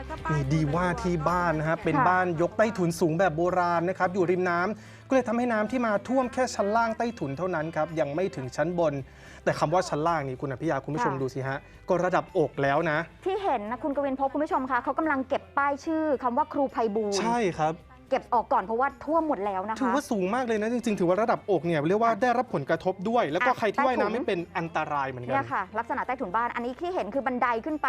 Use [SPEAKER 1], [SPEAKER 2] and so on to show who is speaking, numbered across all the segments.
[SPEAKER 1] แล้วก็ป้าย
[SPEAKER 2] นี่ดีว่าที่บ้านนะฮะเป็น
[SPEAKER 3] ค่ะ
[SPEAKER 2] บ้านยกใต้ถุนสูงแบบโบราณนะครับอยู่ริมน้ำก็เลยทำให้น้ำที่มาท่วมแค่ชั้นล่างใต้ถุนเท่านั้นครับยังไม่ถึงชั้นบน แต่คำว่าชั้นล่างนี่คุณอภิยาคุณผู้ชมดูสิฮะก็ระดับอกแล้วนะ
[SPEAKER 3] ที่เห็นนะคุณกวินพบคุณผู้ชมคะเขากำลังเก็บป้ายชื่อคำว่าครูไพบูลย์
[SPEAKER 2] ใช่ครับ
[SPEAKER 3] เก็บออกก่อนเพราะว่าท่วมหมดแล้วนะคะ
[SPEAKER 2] ถือว่าสูงมากเลยนะ จริงๆ ถือว่าระดับอกเนี่ยเรียกว่าได้รับผลกระทบด้วย แล้วก็
[SPEAKER 3] อะ
[SPEAKER 2] ใครที่ว่าย
[SPEAKER 3] ใต้ถุน
[SPEAKER 2] น้ำไม่เป็นอันตรายเหมือนกั
[SPEAKER 3] เนี่
[SPEAKER 2] น
[SPEAKER 3] ยค่ะ ลักษณะใต้ถุนบ้านอันนี้ที่เห็นคือบันไดขึ้นไป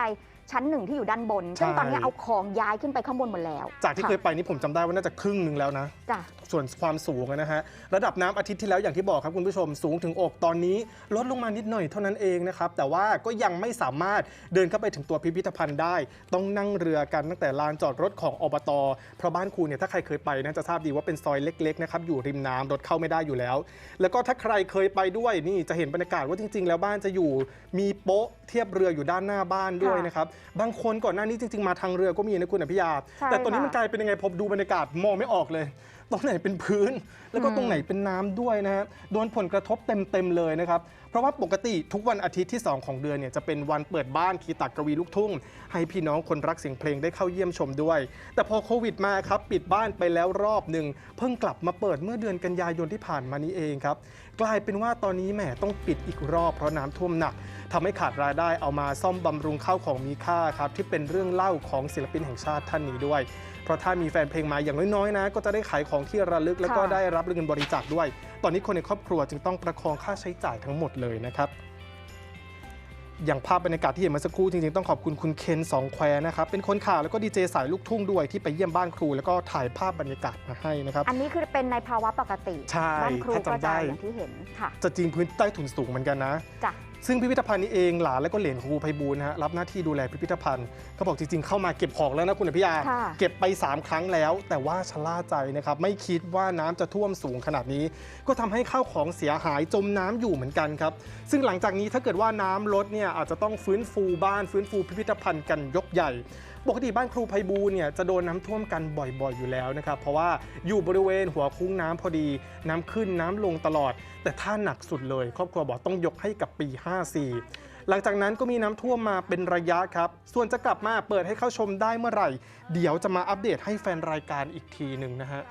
[SPEAKER 3] ชั้นหนึ่งที่อยู่ด้านบน
[SPEAKER 2] ใช่
[SPEAKER 3] ซึ่งตอนนี้เอาของย้ายขึ้นไปข้างบนหมดแล้ว
[SPEAKER 2] จากที่เคยไปนี่ผมจำได้ว่าน่าจะครึ่งหนึ่งแล้วนะ
[SPEAKER 3] จ้ะ
[SPEAKER 2] ส่วนความสูงนะฮะ ระดับน้ำอาทิตย์ที่แล้วอย่างที่บอกครับคุณผู้ชมสูงถึงอกตอนนี้ลดลงมานิดหน่อยเท่านั้นเองนะครับ แต่ว่าก็ยังไม่สามารถเดินเข้าไปถึงตัวพิพิธภัณฑ์ได้ ต้องนั่งเรือกันตั้งแต่ลานจอดรถของอบตเพราะบ้านครูเนี่ยถ้าใครเคยไปนะจะทราบดีว่าเป็นซอยเล็กๆนะครับอยู่ริมน้ำรถเข้าไม่ได้อยู่แล้ว แล้วก็ถ้าใครเคยไปด้วยนี่จะเห็นบรรยากาศว่าจริง ๆ แล้วบ้านจะอยู่มีโป๊ะเทียบเรืออยู่ด้านหน้าบ้านด้วยนะครับบางคนก่อนหน้านี้จริง ๆ มาทางเรือก็มีนะคุณอภิยา
[SPEAKER 3] ใช่
[SPEAKER 2] แต่ตอนนี้
[SPEAKER 3] ค่ะ
[SPEAKER 2] มันกลายเป็นยังไงพอดูบรรยากาศมองไม่ออกเลยตรงไหนเป็นพื้น แล้วก็ตรงไหนเป็นน้ำด้วยนะฮะโดนผลกระทบเต็ม ๆ เลยนะครับ เพราะว่าปกติทุกวันอาทิตย์ที่ 2 ของเดือนเนี่ยจะเป็นวันเปิดบ้านคีตักกวีลูกทุ่ง ให้พี่น้องคนรักเสียงเพลงได้เข้าเยี่ยมชมด้วย แต่พอโควิดมาครับ ปิดบ้านไปแล้วรอบหนึ่งเพิ่งกลับมาเปิดเมื่อเดือนกันยายนที่ผ่านมานี้เองครับ กลายเป็นว่าตอนนี้แหมต้องปิดอีกรอบเพราะน้ำท่วมหนักทำให้ขาดรายได้เอามาซ่อมบำรุงข้าวของมีค่าครับที่เป็นเรื่องเล่าของศิลปินแห่งชาติท่านนี้ด้วย เพราะถ้ามีแฟนเพลงมาอย่างน้อยๆนะ ก็จะได้ขายของที่ระลึกแล้วก็
[SPEAKER 3] ค่ะ
[SPEAKER 2] ได้รับเงินบริจาคด้วย ตอนนี้คนในครอบครัวจึงต้องประคองค่าใช้จ่ายทั้งหมดเลยนะครับ อย่างภาพบรรยากาศที่เห็นเมื่อสักครู่จริงๆต้องขอบคุณคุณเคนสองแควนะครับเป็นคนข่าวแล้วก็ดีเจสายลูกทุ่งด้วยที่ไปเยี่ยมบ้านครู แล้วก็ถ่ายภาพบรรยากาศมาให้นะครับ
[SPEAKER 3] อันนี้คือเป็นในภาวะปกติ
[SPEAKER 2] ใช่
[SPEAKER 3] บ้านครู
[SPEAKER 2] ถ้า
[SPEAKER 3] ก็
[SPEAKER 2] จำได้
[SPEAKER 3] จะอย่างที่เห็นค่ะ
[SPEAKER 2] จะจริงพื้นใต้ถุนสูงเหมือนกันนะ
[SPEAKER 3] จ้ะ
[SPEAKER 2] ซึ่งพิพิธภัณฑ์นี้เองหลานและก็เหลนของครูไพบูลย์นะฮะรับหน้าที่ดูแลพิพิธภัณฑ์เขาบอกจริงๆเข้ามาเก็บของแล้วนะคุณอภิยา
[SPEAKER 3] ค่ะ
[SPEAKER 2] เก็บไป 3 ครั้งแล้ว แต่ว่าชะล่าใจนะครับ ไม่คิดว่าน้ำจะท่วมสูงขนาดนี้ ก็ทำให้ข้าวของเสียหายจมน้ำอยู่เหมือนกันครับ ซึ่งหลังจากนี้ถ้าเกิดว่าน้ำลดเนี่ยอาจจะต้องฟื้นฟูบ้านฟื้นฟูพิพิธภัณฑ์กันยกใหญ่ ปกติบ้านครูไพบูลย์เนี่ยจะโดนน้ำท่วมกันบ่อยๆอยู่แล้วนะครับ เพราะว่าอยู่บริเวณหัวคุ้งน้ำพอดี น้ำขึ้นน้ำลงตลอด แต่ถ้าหนักสุดเลย ครอบครัวบอกต้องยกให้กับปี54 หลังจากนั้นก็มีน้ำท่วมมาเป็นระยะครับ ส่วนจะกลับมาเปิดให้เข้าชมได้เมื่อไหร่ เดี๋ยวจะมาอัปเดตให้แฟนรายการอีกทีหนึ่งนะฮะ